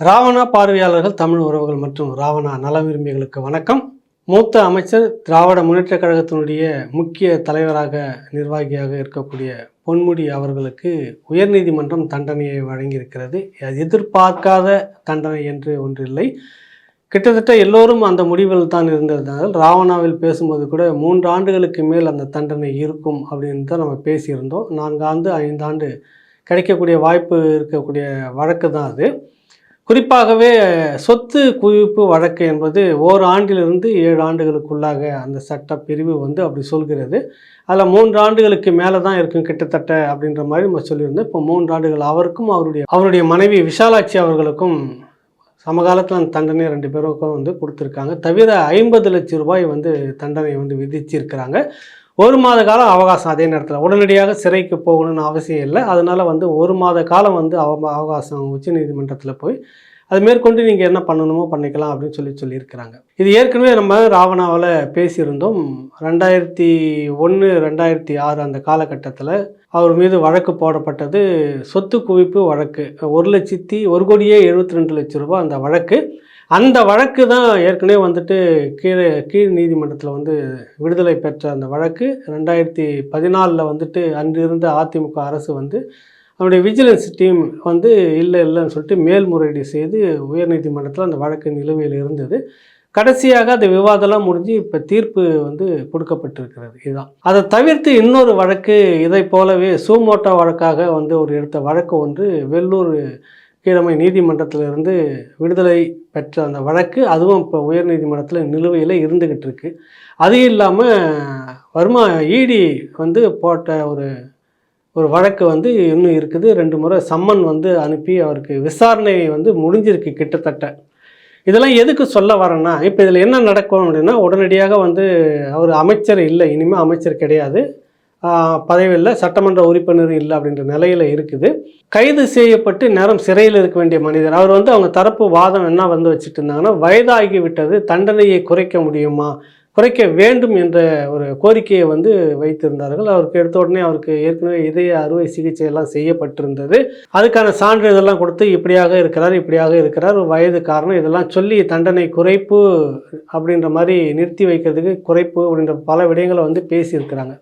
ராவணா பார்வையாளர்கள் தமிழ் உறவுகள் மற்றும் ராவணா நல விரும்பிகளுக்கு வணக்கம். மூத்த அமைச்சர் திராவிட முன்னேற்றக் கழகத்தினுடைய முக்கிய தலைவராக நிர்வாகியாக இருக்கக்கூடிய பொன்முடி அவர்களுக்கு உயர்நீதிமன்றம் தண்டனையை வழங்கியிருக்கிறது. அது எதிர்பார்க்காத தண்டனை என்று ஒன்றில்லை. கிட்டத்தட்ட எல்லோரும் அந்த முடிவில் தான் இருந்ததால் ராவணாவில் பேசும்போது கூட மூன்று ஆண்டுகளுக்கு மேல் அந்த தண்டனை இருக்கும் அப்படின்னு தான் நம்ம பேசியிருந்தோம். நான்கு ஆண்டு ஐந்து ஆண்டு கிடைக்கக்கூடிய வாய்ப்பு இருக்கக்கூடிய வழக்கு தான் அது. குறிப்பாகவே சொத்து குவிப்பு வழக்கு என்பது ஓர் ஆண்டிலிருந்து ஏழு ஆண்டுகளுக்குள்ளாக அந்த சட்ட பிரிவு வந்து அப்படி சொல்கிறது. அதில் மூன்று ஆண்டுகளுக்கு மேலே தான் இருக்கும் கிட்டத்தட்ட அப்படின்ற மாதிரி நம்ம சொல்லியிருந்தோம். இப்போ மூன்று ஆண்டுகள் அவருக்கும் அவருடைய அவருடைய மனைவி விஷாலாட்சி அவர்களுக்கும் சமகாலத்தில் அந்த தண்டனை ரெண்டு பேருக்கும் வந்து கொடுத்துருக்காங்க. தவிர ஐம்பது லட்சம் ரூபாய் வந்து தண்டனை வந்து விதிச்சிருக்கிறாங்க. ஒரு மாத காலம் அவகாசம் அதே நேரத்தில். உடனடியாக சிறைக்கு போகணும்னு அவசியம் இல்லை. அதனால் வந்து ஒரு மாத காலம் வந்து அவ அவகாசம் உச்சநீதிமன்றத்தில் போய் அது மேற்கொண்டு நீங்கள் என்ன பண்ணணுமோ பண்ணிக்கலாம் அப்படின்னு சொல்லி சொல்லியிருக்கிறாங்க. இது ஏற்கனவே நம்ம ராவணாவில் பேசியிருந்தோம். ரெண்டாயிரத்தி ஒன்று ரெண்டாயிரத்தி ஆறு அந்த காலகட்டத்தில் அவர் மீது வழக்கு போடப்பட்டது. சொத்து குவிப்பு வழக்கு. ஒரு லட்சத்தி ஒரு கோடியே எழுபத்தி ரெண்டு லட்சம் ரூபாய் அந்த வழக்கு. அந்த வழக்கு தான் ஏற்கனவே வந்துட்டு கீழே கீழ் நீதிமன்றத்தில் வந்து விடுதலை பெற்ற அந்த வழக்கு. ரெண்டாயிரத்தி பதினாலில் வந்துட்டு அன்றிருந்த அதிமுக அரசு வந்து அவருடைய விஜிலன்ஸ் டீம் வந்து இல்லை இல்லைன்னு சொல்லிட்டு மேல்முறையீடு செய்து உயர்நீதிமன்றத்தில் அந்த வழக்கு நிலுவையில் இருந்தது. கடைசியாக அந்த விவாதம்லாம் முடிஞ்சு இப்போ தீர்ப்பு வந்து கொடுக்கப்பட்டிருக்கிறது. இதுதான். அதை தவிர்த்து இன்னொரு வழக்கு இதை போலவே சூமோட்டோ வழக்காக வந்து ஒரு எடுத்த வழக்கு ஒன்று வெள்ளூர் கீழமை நீதிமன்றத்திலிருந்து விடுதலை பெற்ற அந்த வழக்கு அதுவும் இப்போ உயர்நீதிமன்றத்தில் நிலுவையில் இருந்துக்கிட்டு இருக்கு. அது இல்லாமல் வருமா இடி வந்து போட்ட ஒரு ஒரு வழக்கு வந்து இன்னும் இருக்குது. ரெண்டு முறை சம்மன் வந்து அனுப்பி அவருக்கு விசாரணை வந்து முடிஞ்சிருக்கு கிட்டத்தட்ட. இதெல்லாம் எதுக்கு சொல்ல வரேன்னா இப்போ இதில் என்ன நடக்கும் அப்படின்னா உடனடியாக வந்து அவர் அமைச்சர் இல்லை. இனிமேல் அமைச்சர் கிடையாது. பதவியில் சட்டமன்ற உறுப்பினர் இல்லை அப்படின்ற நிலையில் இருக்குது. கைது செய்யப்பட்டு நேரம் சிறையில் இருக்க வேண்டிய மனிதர். அவர் வந்து அவங்க தரப்பு வாதம் என்ன வந்து வச்சுட்டு இருந்தாங்கன்னா வயதாகி விட்டது தண்டனையை குறைக்க முடியுமா குறைக்க வேண்டும் என்ற ஒரு கோரிக்கையை வந்து வைத்திருந்தார்கள். அவருக்கு எடுத்த உடனே அவருக்கு ஏற்கனவே இதய அறுவை சிகிச்சை எல்லாம் செய்யப்பட்டிருந்தது. அதுக்கான சான்றிதழெல்லாம் கொடுத்து இப்படியாக இருக்கிறார் இப்படியாக இருக்கிறார் வயது காரணம் இதெல்லாம் சொல்லி தண்டனை குறைப்பு அப்படின்ற மாதிரி நிறுத்தி வைக்கிறதுக்கு குறைப்பு அப்படின்ற பல விடயங்களை வந்து பேசியிருக்கிறாங்க.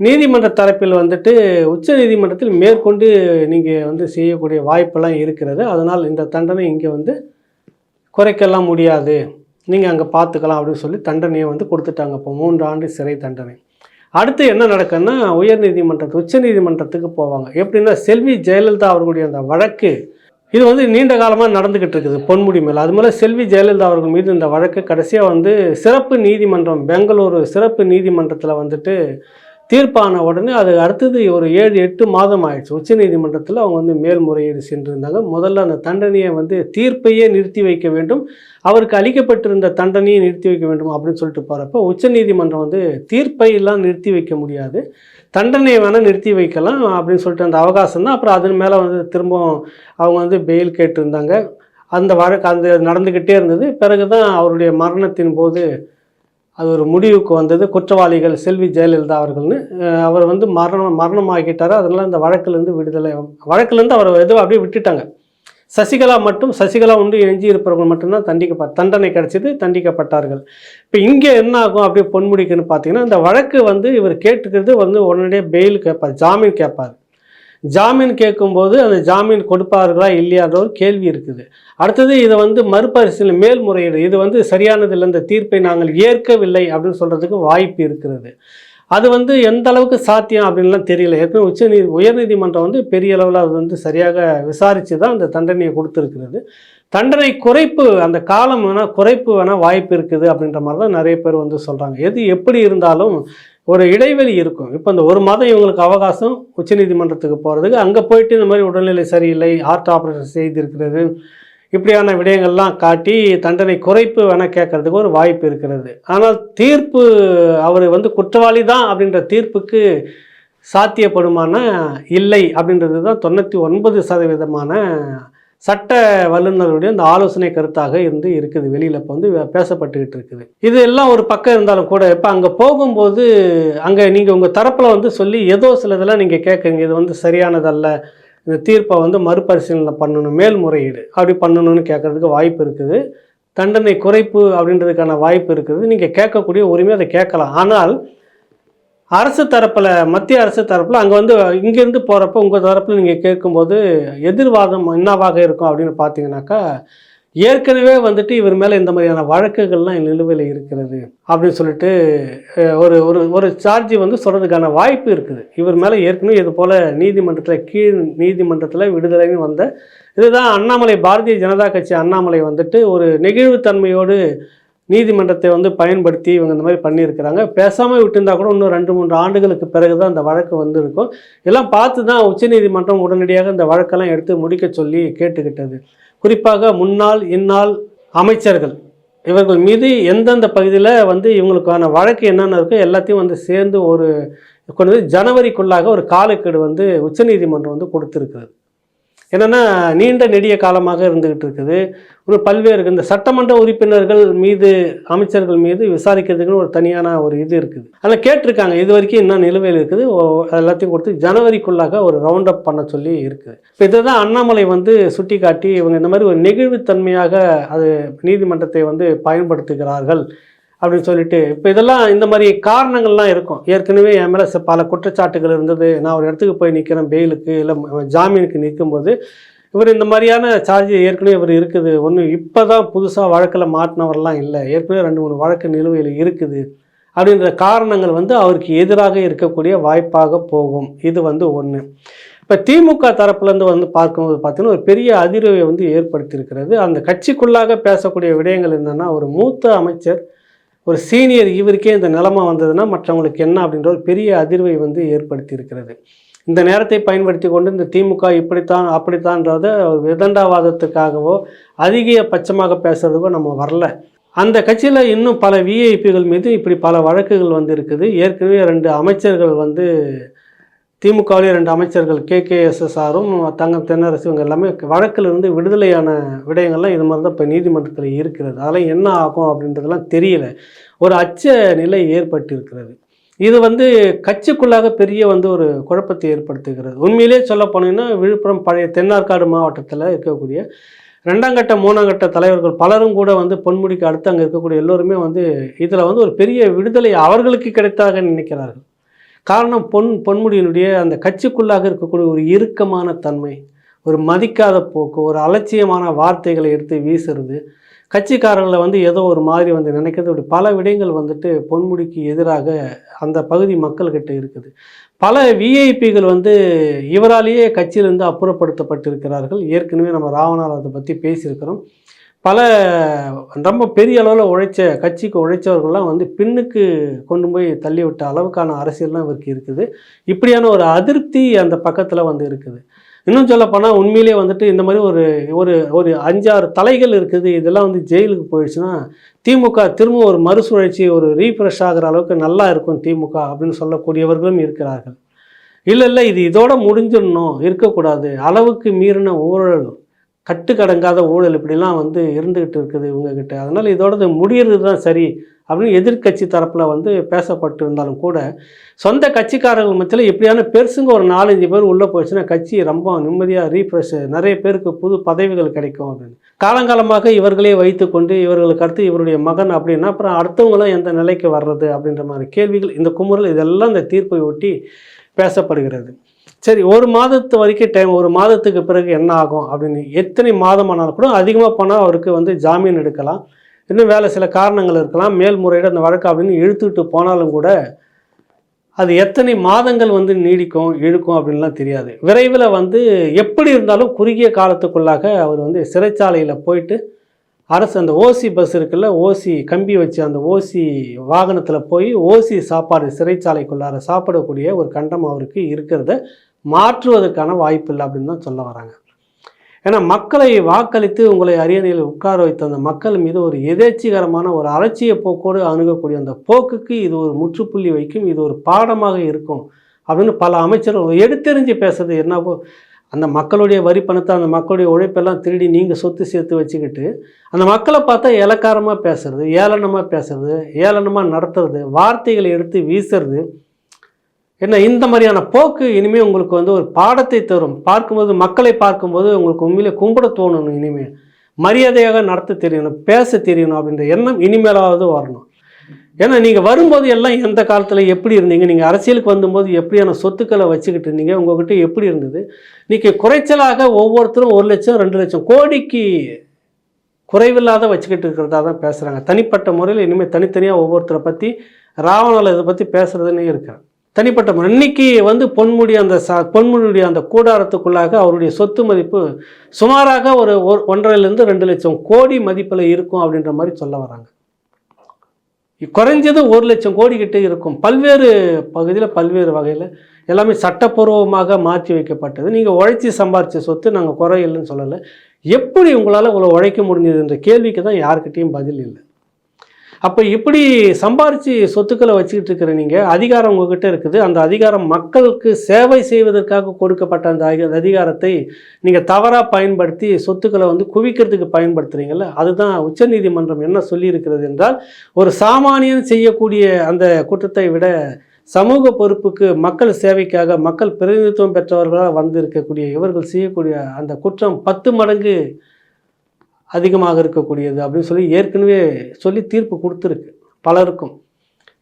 நீதிமன்ற தரப்பில் வந்துட்டு உச்ச நீதிமன்றத்தில் மேற்கொண்டு நீங்கள் வந்து செய்யக்கூடிய வாய்ப்பெல்லாம் இருக்கிறது. அதனால் இந்த தண்டனை இங்கே வந்து குறைக்கலாம் முடியாது. நீங்கள் அங்கே பார்த்துக்கலாம் அப்படின்னு சொல்லி தண்டனையை வந்து கொடுத்துட்டாங்க. இப்போ மூன்று ஆண்டு சிறை தண்டனை. அடுத்து என்ன நடக்குன்னா உயர் நீதிமன்றத்து உச்ச நீதிமன்றத்துக்கு போவாங்க. எப்படின்னா செல்வி ஜெயலலிதா அவர்களுடைய அந்த வழக்கு இது வந்து நீண்ட காலமாக நடந்துக்கிட்டு இருக்குது பொன்முடி மேலே. அது மேலே செல்வி ஜெயலலிதா அவர்கள் மீது இந்த வழக்கு கடைசியாக வந்து சிறப்பு நீதிமன்றம் பெங்களூரு சிறப்பு நீதிமன்றத்தில் வந்துட்டு தீர்ப்பான உடனே அது அடுத்தது ஒரு ஏழு எட்டு மாதம் ஆயிடுச்சு. உச்சநீதிமன்றத்தில் அவங்க வந்து மேல்முறையீடு சென்றிருந்தாங்க. முதல்ல அந்த தண்டனையை வந்து தீர்ப்பையே நிறுத்தி வைக்க வேண்டும். அவருக்கு அளிக்கப்பட்டிருந்த தண்டனையை நிறுத்தி வைக்க வேண்டும் அப்படின்னு சொல்லிட்டு போகிறப்ப உச்சநீதிமன்றம் வந்து தீர்ப்பையெல்லாம் நிறுத்தி வைக்க முடியாது. தண்டனையை வேணால் நிறுத்தி வைக்கலாம் அப்படின்னு சொல்லிட்டு அந்த அவகாசம் தான் அப்புறம் அதன் மேலே வந்து திரும்பவும் அவங்க வந்து பெயில் கேட்டிருந்தாங்க. அந்த வழக்கு அந்த நடந்துக்கிட்டே இருந்தது. பிறகு தான் அவருடைய மரணத்தின் போது அது ஒரு முடிவுக்கு வந்தது. குற்றவாளிகள் செல்வி ஜெயலலிதா அவர்கள்னு அவர் வந்து மரணம் மரணம் ஆகிட்டார் அதனால் இந்த வழக்கிலேருந்து விடுதலை வழக்கிலேருந்து அவர் எதுவும் அப்படியே விட்டுட்டாங்க. சசிகலா மட்டும் சசிகலா உண்டு எஞ்சி இருப்பவர்கள் மட்டும்தான் தண்டிக்கப்ப தண்டனை கிடைச்சது தண்டிக்கப்பட்டார்கள். இப்போ இங்கே என்ன ஆகும் அப்படியே பொன்முடிக்குன்னு பார்த்தீங்கன்னா இந்த வழக்கு வந்து இவர் கேட்டுக்கிறது வந்து உடனடியாக பெயில் கேட்பார் ஜாமீன் கேட்பார் ஜாமீன் கேட்கும்போது அந்த ஜாமீன் கொடுப்பார்களா இல்லையான்ற ஒரு கேள்வி இருக்குது. அடுத்தது இதை வந்து மறுபரிசீலனை மேல்முறையீடு. இது வந்து சரியானதில்லை இந்த தீர்ப்பை நாங்கள் ஏற்கவில்லை அப்படின்னு சொல்கிறதுக்கு வாய்ப்பு இருக்கிறது அது வந்து எந்த அளவுக்கு சாத்தியம் அப்படின்லாம் தெரியல. ஏற்கனவே உச்ச நீ உயர்நீதிமன்றம் வந்து பெரிய அளவில் அது வந்து சரியாக விசாரித்து தான் அந்த தண்டனையை கொடுத்துருக்கிறது. தண்டனை குறைப்பு அந்த காலம் வேணால் குறைப்பு வேணால் வாய்ப்பு இருக்குது அப்படின்ற மாதிரி தான் நிறைய பேர் வந்து சொல்கிறாங்க எது எப்படி இருந்தாலும் ஒரு இடைவெளி இருக்கும். இப்போ இந்த ஒரு மாதம் இவங்களுக்கு அவகாசம் உச்சநீதிமன்றத்துக்கு போகிறதுக்கு அங்கே போயிட்டு இந்த மாதிரி உடல்நிலை சரியில்லை ஹார்ட் ஆப்ரேஷன் செய்திருக்கிறது இப்படியான விடயங்கள்லாம் காட்டி தண்டனை குறைப்பு வேணால் கேட்கறதுக்கு ஒரு வாய்ப்பு இருக்கிறது. ஆனால் தீர்ப்பு அவர் வந்து குற்றவாளி தான் அப்படின்ற தீர்ப்புக்கு சாத்தியப்படுமான இல்லை அப்படின்றது தான் தொண்ணூற்றி ஒன்பது சதவீதமான சட்ட வல்லுநர்களுடைய அந்த ஆலோசனை கருத்தாக இருந்து இருக்குது. வெளியில் இப்போ வந்து பேசப்பட்டுக்கிட்டு இருக்குது. இது எல்லாம் ஒரு பக்கம் இருந்தாலும் கூட இப்போ அங்கே போகும்போது அங்கே நீங்கள் உங்கள் தரப்பில் வந்து சொல்லி ஏதோ சிலதெல்லாம் நீங்கள் கேட்குறீங்க இது வந்து சரியானதல்ல. இந்த தீர்ப்பை வந்து மறுபரிசீலனை பண்ணணும். மேல்முறையீடு. அப்படி பண்ணணும்னு கேட்கறதுக்கு வாய்ப்பு இருக்குது. தண்டனை குறைப்பு அப்படின்றதுக்கான வாய்ப்பு இருக்குது. நீங்கள் கேட்கக்கூடிய உரிமை அதை கேட்கலாம். ஆனால் அரசு தரப்பில் மத்திய அரசு தரப்பில் அங்கே வந்து இங்கேருந்து போகிறப்ப உங்கள் தரப்பில் நீங்கள் கேட்கும்போது எதிர்வாதம் என்னவாக இருக்கும் அப்படின்னு பார்த்தீங்கன்னாக்கா ஏற்கனவே வந்துட்டு இவர் மேலே இந்த மாதிரியான வழக்குகள்லாம் நிலுவையில் இருக்கிறது அப்படின்னு சொல்லிட்டு ஒரு ஒரு ஒரு சார்ஜ் வந்து சொல்கிறதுக்கான வாய்ப்பு இருக்குது. இவர் மேலே ஏற்கனவே இது போல் நீதிமன்றத்தில் கீழ் நீதிமன்றத்தில் விடுதலைன்னு வந்த இதுதான் அண்ணாமலை பாரதிய ஜனதா கட்சி அண்ணாமலை வந்துட்டு ஒரு நெகிழ்வுத்தன்மையோடு நீதிமன்றத்தை வந்து பயன்படுத்தி இவங்க இந்த மாதிரி பண்ணியிருக்கிறாங்க. பேசாமல் விட்டுருந்தா கூட இன்னும் ரெண்டு மூன்று ஆண்டுகளுக்கு பிறகு தான் அந்த வழக்கு வந்திருக்கும். எல்லாம் பார்த்து தான் உச்சநீதிமன்றம் உடனடியாக இந்த வழக்கெல்லாம் எடுத்து முடிக்க சொல்லி கேட்டுக்கிட்டது. குறிப்பாக முன்னாள் இந்நாள் அமைச்சர்கள் இவர்கள் மீது எந்தெந்த பகுதியில் வந்து இவங்களுக்கான வழக்கு என்னென்ன இருக்கோ எல்லாத்தையும் வந்து சேர்ந்து ஒரு கொண்டு வந்து ஜனவரிக்குள்ளாக ஒரு காலக்கெடு வந்து உச்சநீதிமன்றம் வந்து கொடுத்துருக்குது என்னென்னா நீண்ட நெடிய காலமாக இருந்துக்கிட்டு இருக்குது. ஒரு பல்வேறு இந்த சட்டமன்ற உறுப்பினர்கள் மீது அமைச்சர்கள் மீது விசாரிக்கிறதுக்குன்னு ஒரு தனியான ஒரு இது இருக்குது. ஆனால் கேட்டிருக்காங்க. இது வரைக்கும் என்ன நிலுவையில் இருக்குது. ஓ- எல்லாத்தையும் கொடுத்து ஜனவரிக்குள்ளாக ஒரு ரவுண்ட் அப் பண்ண சொல்லி இருக்குது. இப்போ இதை தான் அண்ணாமலை வந்து சுட்டி காட்டி இவங்க இந்த மாதிரி ஒரு நெகிழ்வுத்தன்மையாக அது நீதிமன்றத்தை வந்து பயன்படுத்துகிறார்கள். அப்படின்னு சொல்லிட்டு இப்போ இதெல்லாம் இந்த மாதிரி காரணங்கள்லாம் இருக்கும். ஏற்கனவே என் மேலே பல குற்றச்சாட்டுகள் இருந்தது. நான் ஒரு இடத்துக்கு போய் நிற்கிறேன் பெயிலுக்கு இல்லை ஜாமீனுக்கு நிற்கும்போது இவர் இந்த மாதிரியான சார்ஜ் ஏற்கனவே இவர் இருக்குது. ஒன்று இப்போ தான் புதுசாக வழக்கில் மாட்டினவரெல்லாம் இல்லை. ஏற்கனவே ரெண்டு மூணு வழக்கு நிலுவையில் இருக்குது. அப்படின்ற காரணங்கள் வந்து அவருக்கு எதிராக இருக்கக்கூடிய வாய்ப்பாக போகும். இது வந்து ஒன்று இப்போ திமுக தரப்புலேருந்து வந்து பார்க்கும்போது பார்த்தீங்கன்னா ஒரு பெரிய அதிர்வை வந்து ஏற்படுத்தியிருக்கிறது. அந்த கட்சிக்குள்ளாக பேசக்கூடிய விடயங்கள் என்னென்னா ஒரு மூத்த அமைச்சர் ஒரு சீனியர் இவருக்கே இந்த நிலைமை வந்ததுன்னா மற்றவங்களுக்கு என்ன அப்படின்ற ஒரு பெரிய அதிர்வை வந்து ஏற்படுத்தி இருக்கிறது இந்த நேரத்தை பயன்படுத்தி கொண்டு இந்த திமுக இப்படித்தான் அப்படித்தான்றத ஒரு விதண்டாவாதத்துக்காகவோ அதிகபட்சமாக பேசுறதுக்கோ நம்ம வரல. அந்த கட்சியில் இன்னும் பல விஐபிகள் மீது இப்படி பல வழக்குகள் வந்து இருக்குது ஏற்கனவே ரெண்டு அமைச்சர்கள் வந்து திமுகவிலே ரெண்டு அமைச்சர்கள் கே. கே. எஸ்எஸ்ஆரும் தங்கம் தென்னரசு இவங்க எல்லாமே வழக்கிலிருந்து விடுதலையான விடயங்கள்லாம் இது மாதிரி தான் இப்போ நீதிமன்றத்தில் இருக்கிறது. அதெல்லாம் என்ன ஆகும் அப்படின்றதெல்லாம் தெரியல. ஒரு அச்ச நிலை ஏற்பட்டிருக்கிறது. இது வந்து கட்சிக்குள்ளாக பெரிய வந்து ஒரு குழப்பத்தை ஏற்படுத்துகிறது. உண்மையிலே சொல்ல போனீங்கன்னா விழுப்புரம் பழைய தென்னார்காடு மாவட்டத்தில் இருக்கக்கூடிய ரெண்டாம் கட்ட மூணாம் கட்ட தலைவர்கள் பலரும் கூட வந்து பொன்முடிக்கு அடுத்து அங்கே இருக்கக்கூடிய எல்லோருமே வந்து இதில் வந்து ஒரு பெரிய விடுதலை அவர்களுக்கு கிடைத்தாக நினைக்கிறார்கள். காரணம் பொன் பொன்முடியினுடைய அந்த கட்சிக்குள்ளாக இருக்கக்கூடிய ஒரு இறுக்கமான தன்மை ஒரு மதிக்காத போக்கு ஒரு அலட்சியமான வார்த்தைகளை எடுத்து வீசுறது. கட்சிக்காரங்களை வந்து ஏதோ ஒரு மாதிரி வந்து நினைக்கிறது. அப்படி பல விடயங்கள் வந்துட்டு பொன்முடிக்கு எதிராக அந்த பகுதி மக்கள்கிட்ட இருக்குது. பல விஐபிகள் வந்து இவராலேயே கட்சியிலிருந்து அப்புறப்படுத்தப்பட்டிருக்கிறார்கள். ஏற்கனவே நம்ம ராவணார் அதை பற்றி பேசியிருக்கிறோம். பல ரொம்ப பெரிய அளவில் உழைச்ச கட்சிக்கு உழைச்சவர்கள்லாம் வந்து பின்னுக்கு கொண்டு போய் தள்ளி விட்ட அளவுக்கான அரசியல்லாம் இவருக்கு இருக்குது. இப்படியான ஒரு அதிருப்தி அந்த பக்கத்தில் வந்து இருக்குது. இன்னும் சொல்ல போனால் உண்மையிலேயே வந்துட்டு இந்த மாதிரி ஒரு ஒரு ஒரு அஞ்சாறு தலைகள் இருக்குது. இதெல்லாம் வந்து ஜெயிலுக்கு போயிடுச்சுன்னா திமுக திரும்ப ஒரு மறுசுழற்சி ஒரு ரீஃப்ரெஷ் ஆகிற அளவுக்கு நல்லா இருக்கும் திமுக அப்படின்னு சொல்லக்கூடியவர்களும் இருக்கிறார்கள். இல்லை இல்லை இது இதோட முடிஞ்சிடணும் இருக்கக்கூடாது. அளவுக்கு மீறின ஊழல் கட்டுக்கடங்காத ஊழல் இப்படிலாம் வந்து இருந்துக்கிட்டு இருக்குது இவங்ககிட்ட. அதனால் இதோடது முடியறது தான் சரி அப்படின்னு எதிர்க்கட்சி தரப்பில் வந்து பேசப்பட்டு இருந்தாலும் கூட சொந்த கட்சிக்காரர்கள் மத்தியில் எப்படியான பெருசுங்க ஒரு நாலஞ்சு பேர் உள்ளே போச்சுன்னா கட்சி ரொம்ப நிம்மதியாக ரீஃப்ரெஷ் நிறைய பேருக்கு புது பதவிகள் கிடைக்கும் அப்படின்னு. காலங்காலமாக இவர்களே வைத்துக்கொண்டு இவர்களுக்கு அடுத்து இவருடைய மகன் அப்படின்னா அப்புறம் அடுத்தவங்களும் எந்த நிலைக்கு வர்றது அப்படின்ற மாதிரி கேள்விகள் இந்த குமுறல் இதெல்லாம் இந்த தீர்ப்பை ஒட்டி பேசப்படுகிறது. சரி ஒரு மாதத்து வரைக்கும் டைம் ஒரு மாதத்துக்கு பிறகு என்ன ஆகும் அப்படின்னு எத்தனை மாதம் ஆனாலும் கூட அதிகமாக போனால் அவருக்கு வந்து ஜாமீன் எடுக்கலாம். இன்னும் வேலை சில காரணங்கள் இருக்கலாம். மேல்முறையீடு அந்த வழக்கு அப்படின்னு இழுத்துட்டு போனாலும் கூட அது எத்தனை மாதங்கள் வந்து நீடிக்கும் இழுக்கும் அப்படின்லாம் தெரியாது. விரைவில் வந்து எப்படி இருந்தாலும் குறுகிய காலத்துக்குள்ளாக அவர் வந்து சிறைச்சாலையில் போயிட்டு அரசு அந்த ஓசி பஸ் இருக்குல்ல ஓசி கம்பி வச்சு அந்த ஓசி வாகனத்தில் போய் ஓசி சாப்பாடு சிறைச்சாலைக்குள்ளார சாப்பிடக்கூடிய ஒரு கண்டம் அவருக்கு இருக்கிறத. மாற்றுவதற்கான வாய்ப்பு இல்லை அப்படின்னு தான் சொல்ல வராங்க. ஏன்னா மக்களை வாக்களித்து உங்களை அரியணையில் உட்கார வைத்த அந்த மக்கள் மீது ஒரு எதேச்சிகரமான ஒரு அலட்சிய போக்கோடு அணுகக்கூடிய அந்த போக்குக்கு இது ஒரு முற்றுப்புள்ளி வைக்கும் இது ஒரு பாடமாக இருக்கும் அப்படின்னு பல அமைச்சர்கள் எடுத்தெறிஞ்சு பேசுறது. என்னவோ அந்த மக்களுடைய வரி பணத்தை அந்த மக்களுடைய உழைப்பெல்லாம் திருடி நீங்கள் சொத்து சேர்த்து வச்சுக்கிட்டு அந்த மக்களை பார்த்தா இலக்காரமாக பேசுறது ஏளனமாக பேசுறது ஏளனமாக நடத்துறது வார்த்தைகளை எடுத்து வீசுறது என்ன இந்த மாதிரியான போக்கு இனிமேல் உங்களுக்கு வந்து ஒரு பாடத்தை தரும். பார்க்கும்போது மக்களை பார்க்கும்போது உங்களுக்கு உண்மையிலே கும்பிட தோணணும் இனிமேல் மரியாதையாக நடத்த தெரியணும் பேச தெரியணும் அப்படின்ற எண்ணம் இனிமேலாவது வரணும். ஏன்னா நீங்கள் வரும்போது எல்லாம் எந்த காலத்தில் எப்படி இருந்தீங்க நீங்கள் அரசியலுக்கு வந்தபோது எப்படியான சொத்துக்களை வச்சுக்கிட்டு இருந்தீங்க உங்ககிட்ட எப்படி இருந்தது? இன்றைக்கி குறைச்சலாக ஒவ்வொருத்தரும் ஒரு லட்சம் ரெண்டு லட்சம் கோடிக்கு குறைவில்லாத வச்சுக்கிட்டு இருக்கிறதா தான் பேசுகிறாங்க தனிப்பட்ட முறையில் இனிமேல் தனித்தனியாக ஒவ்வொருத்தரை பற்றி ராவணாவில் இதை பற்றி பேசுகிறதுனே இருக்கிறேன். தனிப்பட்ட முறை. இன்னைக்கு வந்து பொன்முடி அந்த ச பொன்முடியுடைய அந்த கூடாரத்துக்குள்ளாக அவருடைய சொத்து மதிப்பு சுமாராக ஒரு ஒன்றரைலேருந்து ரெண்டு லட்சம் கோடி மதிப்பில் இருக்கும் அப்படின்ற மாதிரி சொல்ல வராங்க. குறைஞ்சது ஒரு லட்சம் கோடி கிட்டே இருக்கும். பல்வேறு பகுதியில் பல்வேறு வகையில் எல்லாமே சட்டப்பூர்வமாக மாற்றி வைக்கப்பட்டது. நீங்கள் உழைச்சி சம்பாரித்த சொத்து நாங்கள் குறை இல்லைன்னு சொல்லலை. எப்படி உங்களால் இவ்வளோ உழைக்க முடிஞ்சதுன்ற கேள்விக்கு தான் யாருக்கிட்டேயும் பதில் இல்லை. அப்போ இப்படி சம்பாரித்து சொத்துக்களை வச்சுக்கிட்டு இருக்கிற நீங்கள் அதிகாரம் உங்ககிட்ட இருக்குது. அந்த அதிகாரம் மக்களுக்கு சேவை செய்வதற்காக கொடுக்கப்பட்ட அந்த அதிகாரத்தை நீங்கள் தவறாக பயன்படுத்தி சொத்துக்களை வந்து குவிக்கிறதுக்கு பயன்படுத்துகிறீங்கள அதுதான் உச்சநீதிமன்றம் என்ன சொல்லியிருக்கிறது என்றால் ஒரு சாமானியன் செய்யக்கூடிய அந்த குற்றத்தை விட சமூக பொறுப்புக்கு மக்கள் சேவைக்காக மக்கள் பிரதிநிதித்துவம் பெற்றவர்களாக வந்திருக்கக்கூடிய இவர்கள் செய்யக்கூடிய அந்த குற்றம் பத்து மடங்கு அதிகமாக இருக்கக்கூடியது அப்படின்னு சொல்லி ஏற்கனவே சொல்லி தீர்ப்பு கொடுத்துருக்கு பலருக்கும்.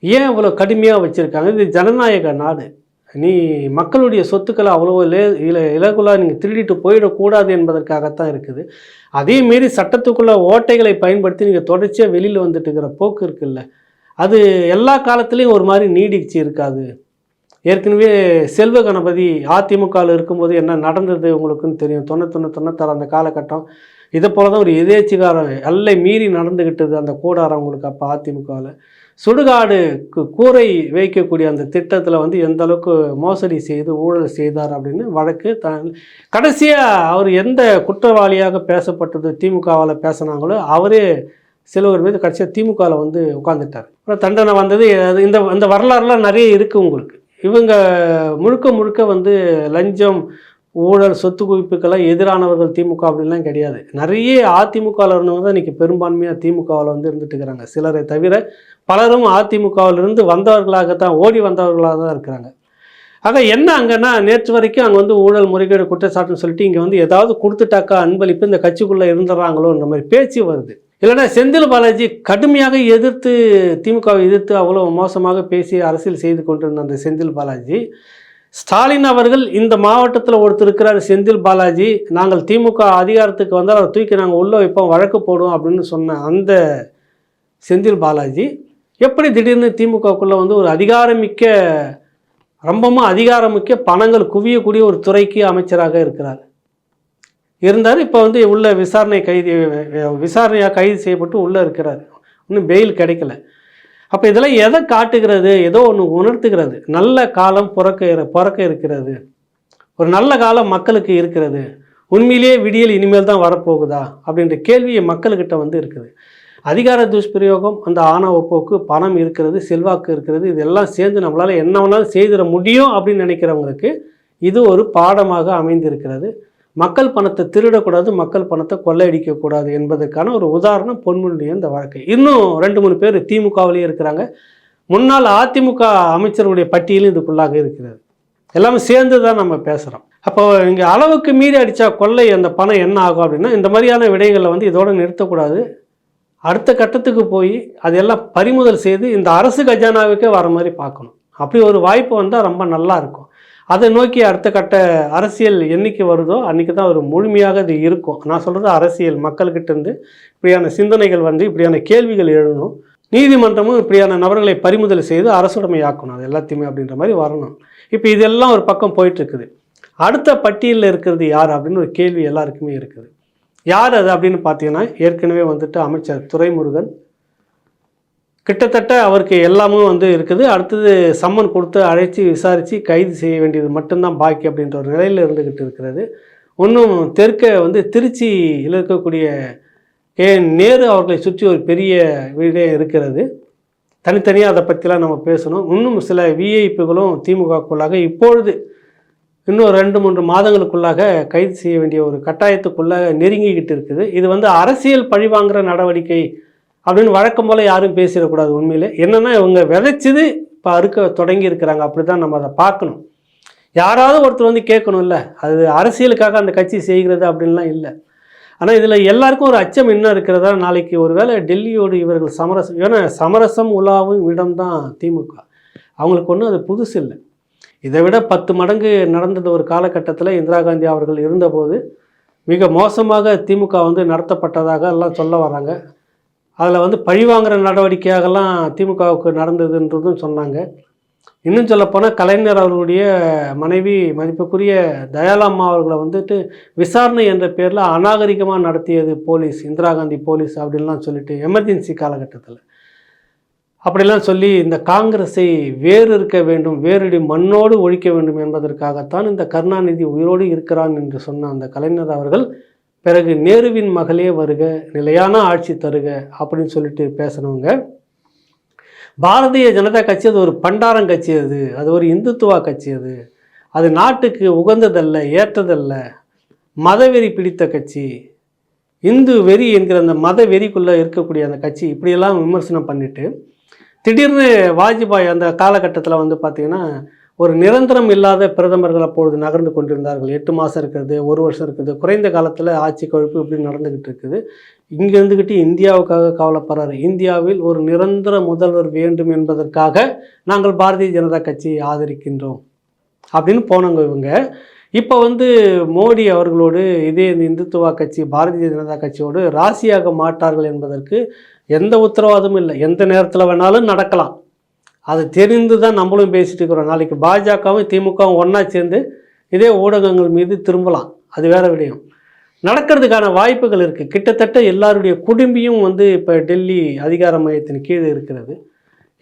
ஏன் இவ்வளோ கடுமையாக வச்சுருக்காங்க? இது ஜனநாயக நாடு. நீ மக்களுடைய சொத்துக்களை அவ்வளோ இல இல இலகுலாக நீங்கள் திருடிட்டு போயிடக்கூடாது என்பதற்காகத்தான் இருக்குது. அதே மீறி சட்டத்துக்குள்ள ஓட்டைகளை பயன்படுத்தி நீங்கள் தொடர்ச்சியாக வெளியில் வந்துட்டு இருக்கிற போக்கு இருக்குல்ல. அது எல்லா காலத்துலேயும் ஒரு மாதிரி நீடிச்சு இருக்காது. ஏற்கனவே செல்வ கணபதி அதிமுகவில் இருக்கும்போது என்ன நடந்தது உங்களுக்குன்னு தெரியும். தொண்ணூத்தொன்று தொண்ணூத்தாறு அந்த காலகட்டம். இதை போல தான் ஒரு எதேச்சிகாரம் எல்லை மீறி நடந்துக்கிட்டது அந்த கூடாரம் உங்களுக்கு அப்போ அதிமுகவில். சுடுகாடு கூரை வைக்கக்கூடிய அந்த திட்டத்தில் வந்து எந்த அளவுக்கு மோசடி செய்து ஊழல் செய்தார் அப்படின்னு வழக்கு த கடைசியாக அவர் எந்த குற்றவாளியாக பேசப்பட்டது திமுகவால் பேசினாங்களோ அவரே சிலவர் மீது கடைசியாக திமுகவில் வந்து உட்காந்துட்டார் அப்புறம் தண்டனை வந்தது இந்த இந்த வரலாறுலாம் நிறைய இருக்குது உங்களுக்கு. இவங்க முழுக்க முழுக்க வந்து லஞ்சம் ஊழல் சொத்து குவிப்புக்கெல்லாம் எதிரானவர்கள் திமுக அப்படின்லாம் கிடையாது. நிறைய அதிமுகவில் இருந்தவங்க தான் இன்றைக்கி பெரும்பான்மையாக திமுகவில் வந்து இருந்துட்டு இருக்கிறாங்க. சிலரை தவிர பலரும் அதிமுகவிலிருந்து வந்தவர்களாகத்தான் ஓடி வந்தவர்களாக தான் இருக்கிறாங்க. ஆக என்ன அங்கன்னா நேற்று வரைக்கும் அங்கே வந்து ஊழல் முறைகேடு குற்றச்சாட்டுன்னு சொல்லிட்டு இங்கே வந்து ஏதாவது கொடுத்துட்டாக்கா அன்பளிப்பு இந்த கட்சிக்குள்ளே இருந்துடுறாங்களோன்ற மாதிரி பேச்சு வருது. இல்லைன்னா செந்தில் பாலாஜி கடுமையாக எதிர்த்து திமுகவை எதிர்த்து அவ்வளோ மோசமாக பேசி அரசியல் செய்து கொண்டிருந்த அந்த செந்தில் பாலாஜி ஸ்டாலின் அவர்கள் இந்த மாவட்டத்தில் ஒருத்தர் இருக்கிறார் செந்தில் பாலாஜி. நாங்கள் திமுக அதிகாரத்துக்கு வந்தால் அதை தூக்கி நாங்கள் உள்ளே வைப்போம் வழக்கு போடுவோம் அப்படின்னு சொன்ன அந்த செந்தில் பாலாஜி எப்படி திடீர்னு திமுகக்குள்ளே வந்து ஒரு அதிகாரமிக்க ரொம்பவும் அதிகாரமிக்க பணங்கள் குவியக்கூடிய ஒரு துறைக்கு அமைச்சராக இருக்கிறார். இருந்தார் இப்போ வந்து உள்ள விசாரணை கைது விசாரணையாக கைது செய்யப்பட்டு உள்ளே இருக்கிறார். இன்னும் பெயில் கிடைக்கல. அப்போ இதெல்லாம் எதை காட்டுகிறது? ஏதோ ஒன்று உணர்த்துகிறது. நல்ல காலம் பிறக்க பிறக்க இருக்கிறது. ஒரு நல்ல காலம் மக்களுக்கு இருக்கிறது. உண்மையிலேயே விடியல் இனிமேல் தான் வரப்போகுதா? அப்படின்ற கேள்வியை மக்கள்கிட்ட வந்து இருக்குது. அதிகார துஷ்பிரயோகம் அந்த ஆணவ போக்கு பணம் இருக்கிறது செல்வாக்கு இருக்கிறது இதெல்லாம் சேர்ந்து நம்மளால் என்ன வேணாலும் செய்திட முடியும் அப்படின்னு நினைக்கிறவங்களுக்கு இது ஒரு பாடமாக அமைந்திருக்கிறது. மக்கள் பணத்தை திருடக்கூடாது மக்கள் பணத்தை கொள்ளையடிக்கக்கூடாது என்பதற்கான ஒரு உதாரணம் பொன்முடிய இந்த வழக்கு. இன்னும் ரெண்டு மூணு பேர் திமுகவிலேயே இருக்கிறாங்க. முன்னாள் அதிமுக அமைச்சருடைய பட்டியலும் இதுக்குள்ளாக இருக்கிறது. எல்லாமே சேர்ந்து தான் நம்ம பேசுகிறோம் அப்போ இங்கே அளவுக்கு மீறி அடித்தா கொள்ளை அந்த பணம் என்ன ஆகும் அப்படின்னா இந்த மாதிரியான விடயங்களை வந்து இதோடு நிறுத்தக்கூடாது. அடுத்த கட்டத்துக்கு போய் அதெல்லாம் பறிமுதல் செய்து இந்த அரசு கஜானாவுக்கே வர மாதிரி பார்க்கணும். அப்படி ஒரு வாய்ப்பு வந்தால் ரொம்ப நல்லா இருக்கும். அதை நோக்கி அடுத்த கட்ட அரசியல் என்னைக்கு வருதோ அன்றைக்கி தான் ஒரு முழுமையாக அது இருக்கும். நான் சொல்கிறது அரசியல். மக்கள்கிட்டேருந்து இப்படியான சிந்தனைகள் வந்து இப்படியான கேள்விகள் எழுணும். நீதிமன்றமும் இப்படியான நபர்களை பறிமுதல் செய்து அரசுடைமையாக்கணும். அது எல்லாத்தையுமே அப்படின்ற மாதிரி வரணும். இப்போ இதெல்லாம் ஒரு பக்கம் போயிட்டுருக்குது. அடுத்த பட்டியலில் இருக்கிறது யார் அப்படின்னு ஒரு கேள்வி எல்லாருக்குமே இருக்குது. யார் அது அப்படின்னு பார்த்தீங்கன்னா ஏற்கனவே வந்துட்டு அமைச்சர் துரைமுருகன் கிட்டத்தட்ட அவருக்கு எல்லாமும் வந்து இருக்குது. அடுத்தது சம்மன் கொடுத்து அழைச்சி விசாரித்து கைது செய்ய வேண்டியது மட்டும்தான் பாக்கி அப்படின்ற ஒரு நிலையில் இருந்துக்கிட்டு இருக்கிறது. இன்னும் தெற்க வந்து திருச்சியில் இருக்கக்கூடிய கே நேரு அவர்களை சுற்றி ஒரு பெரிய வீடே இருக்கிறது. தனித்தனியாக அதை பற்றிலாம் நம்ம பேசணும். இன்னும் சில விஐபிகளும் திமுகக்குள்ளாக இப்பொழுது இன்னும் ரெண்டு மூன்று மாதங்களுக்குள்ளாக கைது செய்ய வேண்டிய ஒரு கட்டாயத்துக்குள்ளாக நெருங்கிக்கிட்டு இருக்குது. இது வந்து அரசியல் பழிவாங்கிற நடவடிக்கை அப்படின்னு வழக்கம் போல் யாரும் பேசிடக்கூடாது உண்மையில். என்னென்னா இவங்க விதைச்சிது இப்போ அறுக்க தொடங்கி இருக்கிறாங்க. அப்படி தான் நம்ம அதை பார்க்கணும். யாராவது ஒருத்தர் வந்து கேட்கணும்ல அது அரசியலுக்காக அந்த கட்சி செய்கிறது அப்படின்லாம் இல்லை. ஆனால் இதில் எல்லாருக்கும் ஒரு அச்சம் என்ன இருக்கிறதா நாளைக்கு ஒருவேளை டெல்லியோடு இவர்கள் சமரசம் ஏன்னா சமரசம் உலாவும் இடம்தான் திமுக. அவங்களுக்கு ஒன்றும் அது புதுசு இல்லை. இதை விட பத்து மடங்கு நடந்தது ஒரு காலகட்டத்தில் இந்திரா காந்தி அவர்கள் இருந்தபோது மிக மோசமாக திமுக வந்து நடத்தப்பட்டதாக எல்லாம் சொல்ல வராங்க. அதில் வந்து பழிவாங்கிற நடவடிக்கையாகலாம் திமுகவுக்கு நடந்ததுன்றதும் சொன்னாங்க. இன்னும் சொல்லப்போனால் கலைஞர் அவர்களுடைய மனைவி மதிப்புக்குரிய தயாளம்மா அவர்களை வந்துட்டு விசாரணை என்ற பேரில் அநாகரிகமாக நடத்தியது போலீஸ் இந்திரா காந்தி போலீஸ் அப்படின்லாம் சொல்லிட்டு எமர்ஜென்சி காலகட்டத்தில். அப்படிலாம் சொல்லி இந்த காங்கிரஸை வேறு இருக்க வேண்டும் வேரடி மண்ணோடு ஒழிக்க வேண்டும் என்பதற்காகத்தான் இந்த கருணாநிதி உயிரோடு இருக்கிறான் என்று சொன்ன அந்த கலைஞர் அவர்கள் பிறகு நேருவின் மகளே வருக நிலையான ஆட்சி தருக அப்படின்னு சொல்லிட்டு பேசினவங்க பாரதிய ஜனதா கட்சி அது ஒரு பண்டாரம் கட்சி அது அது ஒரு இந்துத்துவா கட்சி அது. அது நாட்டுக்கு உகந்ததல்ல ஏற்றதல்ல மதவெறி பிடித்த கட்சி. இந்து வெறி என்கிற அந்த மத வெறிக்குள்ளே இருக்கக்கூடிய அந்த கட்சி இப்படியெல்லாம் விமர்சனம் பண்ணிவிட்டு திடீர்னு வாஜ்பாய் அந்த காலகட்டத்தில் வந்து பார்த்திங்கன்னா ஒரு நிரந்தரம் இல்லாத பிரதமர்கள் அப்பொழுது நகர்ந்து கொண்டிருந்தார்கள். எட்டு மாதம் இருக்கிறது ஒரு வருஷம் இருக்குது. குறைந்த காலத்தில் ஆட்சி கொழுப்பு இப்படி நடந்துக்கிட்டு இருக்குது. இங்கே இருந்துக்கிட்டு இந்தியாவுக்காக கவலைப்படுறாரு. இந்தியாவில் ஒரு நிரந்தர முதல்வர் வேண்டும் என்பதற்காக நாங்கள் பாரதிய ஜனதா கட்சியை ஆதரிக்கின்றோம் அப்படின்னு போனவங்க இவங்க. இப்போ வந்து மோடி அவர்களோடு இதே இந்த இந்துத்துவா கட்சி பாரதிய ஜனதா கட்சியோடு ராசியாக மாட்டார்கள் என்பதற்கு எந்த உத்தரவாதமும் இல்லை. எந்த நேரத்தில் வேணாலும் நடக்கலாம். அது தெரிந்து தான் நம்மளும் பேசிட்டு இருக்கிறோம். நாளைக்கு பாஜகவும் திமுகவும் ஒன்றா சேர்ந்து இதே ஊடகங்கள் மீது திரும்பலாம். அது வேறு விடயம். நடக்கிறதுக்கான வாய்ப்புகள் இருக்குது கிட்டத்தட்ட எல்லாருடைய குடும்பியும் வந்து இப்போ டெல்லி அதிகார மையத்தின் கீழே இருக்கிறது.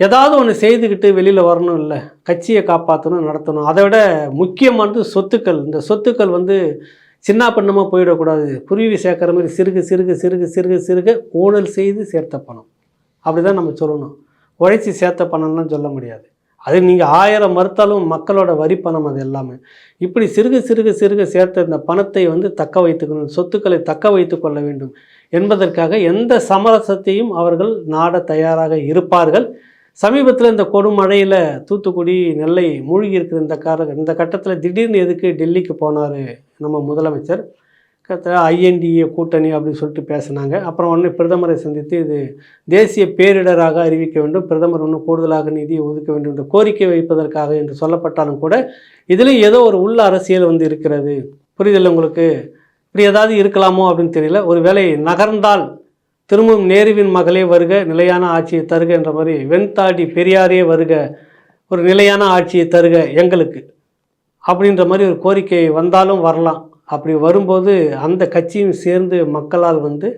ஏதாவது ஒன்று செய்துக்கிட்டு வெளியில் வரணும் இல்லை. கட்சியை காப்பாற்றணும் நடத்தணும். அதை விட முக்கியமானது சொத்துக்கள். இந்த சொத்துக்கள் வந்து சின்ன பண்ணமாக போயிடக்கூடாது. குருவி சேர்க்குற மாதிரி சிறுகு சிறுகு சிறுகு சிறுகு சிறுக ஊழல் செய்து சேர்த்த பணம். அப்படி தான் நம்ம சொல்லணும். உழைச்சி சேர்த்த பணம்லாம் சொல்ல முடியாது. அது நீங்கள் ஆயிரம் மறுத்தாலும் மக்களோட வரி பணம் அது எல்லாமே. இப்படி சிறுக சிறுக சிறுக சேர்த்த இந்த பணத்தை வந்து தக்க வைத்துக்கணும் சொத்துக்களை தக்க வைத்து கொள்ள வேண்டும் என்பதற்காக எந்த சமரசத்தையும் அவர்கள் நாட தயாராக இருப்பார்கள். சமீபத்தில் இந்த கொடுமழையில் தூத்துக்குடி நெல்லை மூழ்கி இருக்கிற இந்த கார இந்த கட்டத்தில் திடீர்னு எதுக்கு டெல்லிக்கு போனார் நம்ம முதலமைச்சர்? ஐஎன்டிஏ கூட்டணி அப்படின்னு சொல்லிட்டு பேசினாங்க. அப்புறம் உடனே பிரதமரை சந்தித்து இது தேசிய பேரிடராக அறிவிக்க வேண்டும் பிரதமர் இன்னும் கூடுதலாக நிதியை ஒதுக்க வேண்டும் என்ற கோரிக்கை வைப்பதற்காக என்று சொல்லப்பட்டாலும் கூட இதுலேயும் ஏதோ ஒரு உள்ள அரசியல் வந்து இருக்கிறது. புரிதல் உங்களுக்கு? இப்படி ஏதாவது இருக்கலாமோ அப்படின்னு தெரியல. ஒரு வேலை நகர்ந்தால் திரும்பவும் நேருவின் மகளே வருக நிலையான ஆட்சியை தருக என்ற மாதிரி வெண்தாடி பெரியாரே வருக ஒரு நிலையான ஆட்சியை தருக எங்களுக்கு அப்படின்ற மாதிரி ஒரு கோரிக்கை வந்தாலும் வரலாம். அப்படி வரும்போது அந்த கட்சியும் சேர்ந்து மக்களால் வந்து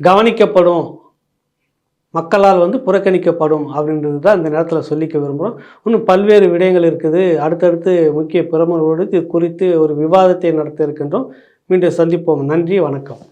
கவனிக்கப்படும். மக்களால் வந்து புறக்கணிக்கப்படும் அப்படின்றது தான் இந்த நேரத்தில் சொல்லிக்க விரும்புகிறோம் இன்னும் பல்வேறு விடயங்கள் இருக்குது. அடுத்தடுத்து முக்கிய பிரமுகரோடு இது குறித்து ஒரு விவாதத்தை நடத்த இருக்கின்றோம். மீண்டும் சந்திப்போம். நன்றி வணக்கம்.